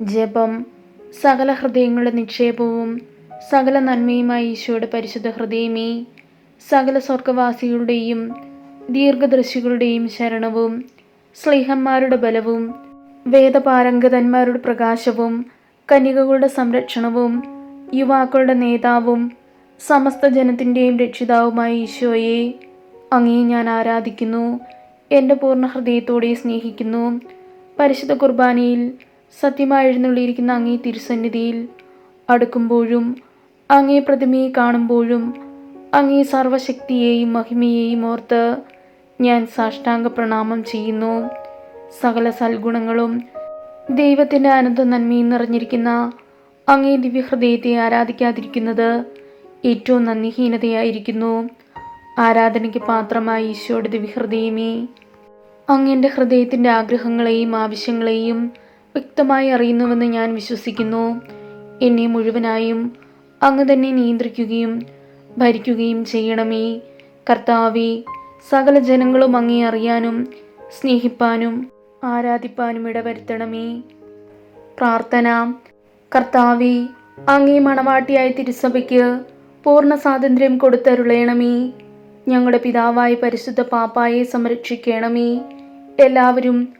ജപം സകല ഹൃദയങ്ങളുടെ നിക്ഷേപവും സകല നന്മയുമായി ഈശോയുടെ പരിശുദ്ധ ഹൃദയമേ സകല സ്വർഗവാസികളുടെയും ദീർഘദർശികളുടെയും ശരണവും സ്നേഹന്മാരുടെ ബലവും വേദപാരംഗതന്മാരുടെ പ്രകാശവും കന്യകകളുടെ സംരക്ഷണവും യുവാക്കളുടെ നേതാവും സമസ്ത ജനത്തിന്റെയും രക്ഷിതാവുമായ ഈശോയെ അങ്ങേ ഞാൻ ആരാധിക്കുന്നു എന്റെ പൂർണ ഹൃദയത്തോടെ സ്നേഹിക്കുന്നു പരിശുദ്ധ കുർബാനയിൽ സത്യമായി എഴുന്നള്ളിയിരിക്കുന്ന അങ്ങേ തിരുസന്നിധിയിൽ അടുക്കുമ്പോഴും അങ്ങേ പ്രതിമയെ കാണുമ്പോഴും അങ്ങേ സർവശക്തിയെയും മഹിമയെയും ഓർത്ത് ഞാൻ സാഷ്ടാംഗ പ്രണാമം ചെയ്യുന്നു. സകല സൽഗുണങ്ങളും ദൈവത്തിന്റെ അനന്ത നന്മയും നിറഞ്ഞിരിക്കുന്ന അങ്ങേ ദിവ്യഹൃദയത്തെ ആരാധിക്കാതിരിക്കുന്നത് ഏറ്റവും നന്ദിഹീനതയായിരിക്കുന്നു. ആരാധനയ്ക്ക് പാത്രമായ ഈശോയുടെ ദിവ്യഹൃദയമേ അങ്ങേന്റെ ഹൃദയത്തിന്റെ ആഗ്രഹങ്ങളെയും ആവശ്യങ്ങളെയും വ്യക്തമായി അറിയുന്നുവെന്ന് ഞാൻ വിശ്വസിക്കുന്നു. എന്നെ മുഴുവനായും അങ്ങ് തന്നെ നിയന്ത്രിക്കുകയും ഭരിക്കുകയും ചെയ്യണമേ. കർത്താവെ സകല ജനങ്ങളും അങ്ങേ അറിയാനും സ്നേഹിപ്പാനും ആരാധിപ്പാനും ഇടവരുത്തണമേ. പ്രാർത്ഥന. കർത്താവെ അങ്ങേ മണവാട്ടിയായ തിരുസഭയ്ക്ക് പൂർണ സ്വാതന്ത്ര്യം കൊടുത്തരുളയണമേ. ഞങ്ങളുടെ പിതാവായ പരിശുദ്ധ പാപ്പായെ സംരക്ഷിക്കണമേ. എല്ലാവരും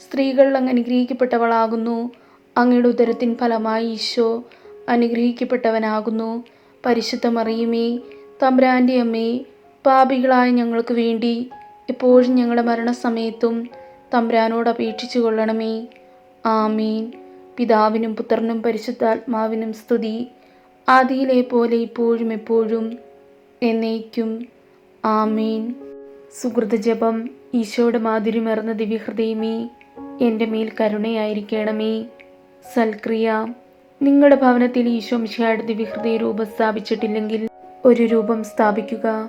സ്ത്രീകൾ അങ്ങ് അനുഗ്രഹിക്കപ്പെട്ടവളാകുന്നു. അങ്ങയുടെ ഉദരത്തിൻ ഫലമായി ഈശോ അനുഗ്രഹിക്കപ്പെട്ടവനാകുന്നു. പരിശുദ്ധ മറിയുമേ തമ്പ്രാന്റെ അമ്മേ പാപികളായ ഞങ്ങൾക്ക് വേണ്ടി എപ്പോഴും ഞങ്ങളുടെ മരണസമയത്തും തമ്പ്രാനോട് അപേക്ഷിച്ചു കൊള്ളണമേ. ആമീൻ. പിതാവിനും പുത്രനും പരിശുദ്ധാത്മാവിനും സ്തുതി. ആദിയിലെ പോലെ ഇപ്പോഴും എപ്പോഴും എന്നേക്കും. ആമീൻ. സുഹൃത ജപം ഈശോയുടെ മാധുര്യമേർന്ന ദിവ്യഹൃദയമേ എന്റെ മേൽ കരുണയായിരിക്കണമേ. സൽക്രിയ നിങ്ങളുടെ ഭവനത്തിൽ ഈശോ മിശിഹായുടെ ദിവ്യഹൃദയ രൂപം സ്ഥാപിച്ചിട്ടില്ലെങ്കിൽ ഒരു രൂപം സ്ഥാപിക്കുക.